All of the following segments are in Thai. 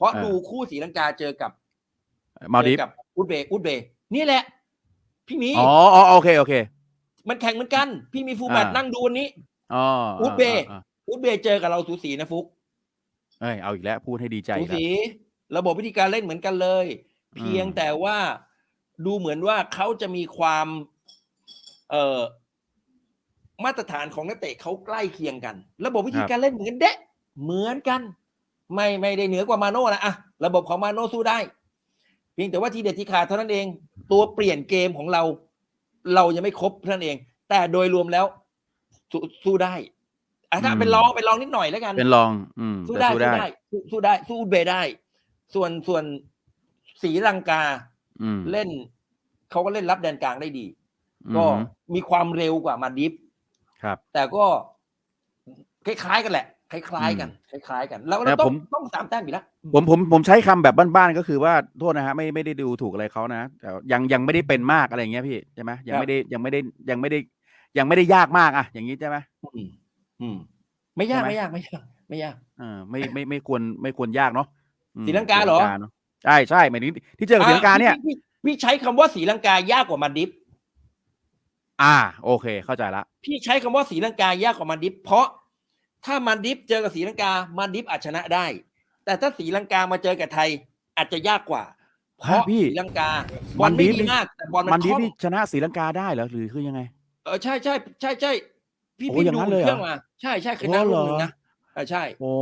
เพราะอ่าดูคู่ศรีลังกาเจอกับมาดิฟเจอกับอุซเบย์อุซเบย์นี่แหละ พี่มีอ๋ออ๋อโอเคโอเค มันแข่งเหมือนกัน พี่มีฟูลแมตช์อ่านั่นั่งดูวันนี้อ๋ออุซเบย์อ่าอ่าอุซเบย์เจอกับเราสูสีนะฟุกเอ้ยเอาอีกแล้วพูดให้ดีใจสูอีกแล้วสีระบบวิธีการเล่นเหมือนกันเลยอืมเพียงแต่ว่าดูเหมือนว่าเขาจะมีความ เอ่อมาตรฐานของนักเตะเขาใกล้เคียงกัน ระบบวิธีการเล่นเหมือนกันเดะเหมือนกัน ไม่ไม่ได้เหนือกว่ามาโน่นะอะระบบของมาโน่สู้ได้ เพียงแต่ว่าทีเด็ดที่ขาดเท่านั้นเอง ตัวเปลี่ยนเกมของเรา เรายังไม่ครบเท่านั้นเอง แต่โดยรวมแล้วสสู้สู้ได้อะถ้าอืมเป็นรองเป็นรองนิดหน่อยแล้วกัน เป็นรอง อืมสู้แต่ได้สู้สู้ได้ได้สู้สู้ได้ สู้อุซเบย์ได้ ส่วนส่วนศรีลังกาอืมเล่นเขาก็เล่นรับแดนกลางได้ดีอืมก็มีความเร็วกว่ามาดิฟครับ แต่ก็คล้ายๆกันแหละ คล้ายๆกันคล้ายๆกันแล้วแต่เราต้อผงมต้องสามแต้มอีกแล้วผมผมผมใช้คำแบบบ้านๆก็คือว่าโทษนะฮะไม่ไม่ได้ดูถูกอะไรเขานะแต่ยังยังไม่ได้เป็นมากอะไรอย่างเงี้ยพี่ใช่ไหมยังไม่ได้ยังไม่ได้ยังไม่ได้ ยังไม่ได้ยากมากอะอย่างนี้ใช่ไหมอืมอืมไม่ยากใช่ไหมไม่ยากไม่ยากไม่ยากเออไม่ไม่ไม่ควรไม่ควรยากเนาะอืมศรีลังกาเหรอศเนอะใช่ใช่หมายถึงที่เจอกับศรีลังกาเนี่ยอะพี่พี่พี่ใช้คำว่าศรีลังกายากกว่ามาดิฟอ่า โอเค เข้าใจละพี่ใช้คำว่าศรีลังกายากกว่ามาดิฟเพราะ ถ้ามาดิฟเจอกับศรีลังกามาดิฟอาจชนะได้ แต่ถ้าศรีลังกามาเจอกับไทยอาจจะยากกว่า เพราะฮะพี่ศรีลังกาบอลมันดิไม่ฟดีนี่มากแต่บอลมัมันนดีคล่องที่ชนะศรีลังกาได้เหรอหรือคือยังไง เออใช่ใช่ใช่ใช่พี่โอ้พี่อย่างดูนั้นเลยเหรอเครื่องมาใช่ใช่เคยนั่งโอ้ลูเหรอกหนึ่งนะเออใช่ โอ้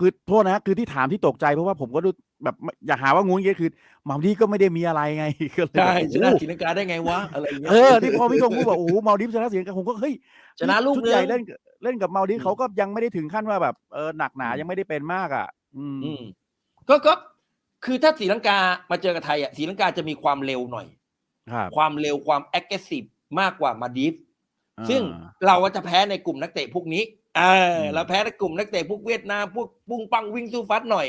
คือโทษนะคือที่ถามที่ตกใจเพราะว่าผมก็ดูแบบไม่อย่าหาว่างูงี้คือมาดีก็ไม่ได้มีอะไรไงก็เลยใช่แบบชนะโอ้ศรีลังกาได้ไงวะอะไรอย่างเงี้ยเออที่พอพี่กงพูดบอกโอ้โหมาดิฟชนะศรีลังกาผมก็เฮ้ยชนะลูกชุดหนึ่งใหญ่เล่นกับเล่นกับมาดิฟอืมเขาก็ยังไม่ได้ถึงขั้นว่าแบบเออหนักหนาอืมยังไม่ได้เป็นมากอะอืมอืมก็ก็คือถ้าศรีลังกามาเจอกับไทยอะศรีลังกาจะมีความเร็วหน่อยครับความเร็วความแอคทีฟมากกว่ามาดิฟอ่า ซึ่งเราก็จะแพ้ในกลุ่มนักเตะพวกนี้เออมเราแพ้ในกลุ่มนักเตะพวกเวียดนามพวกปุ้งปังวิ่งสู้ฟัดหน่อย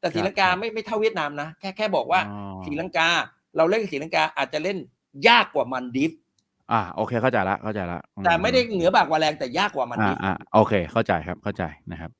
แต่ศรีลังกาครับไม่ไม่เท่าเวียดนามนะแค่แค่บอกว่าอ๋อศรีลังกา เราเล่นกับศรีลังกาอาจจะเล่นยากกว่ามันดิฟอ่าโอเคเข้าใจละเข้าใจละอืแต่ไม่ได้เหนือบากกว่าแรงแต่ยากกว่ามันอ่าดิฟอ่าโอเคเข้าใจครับเข้าใจนะครับ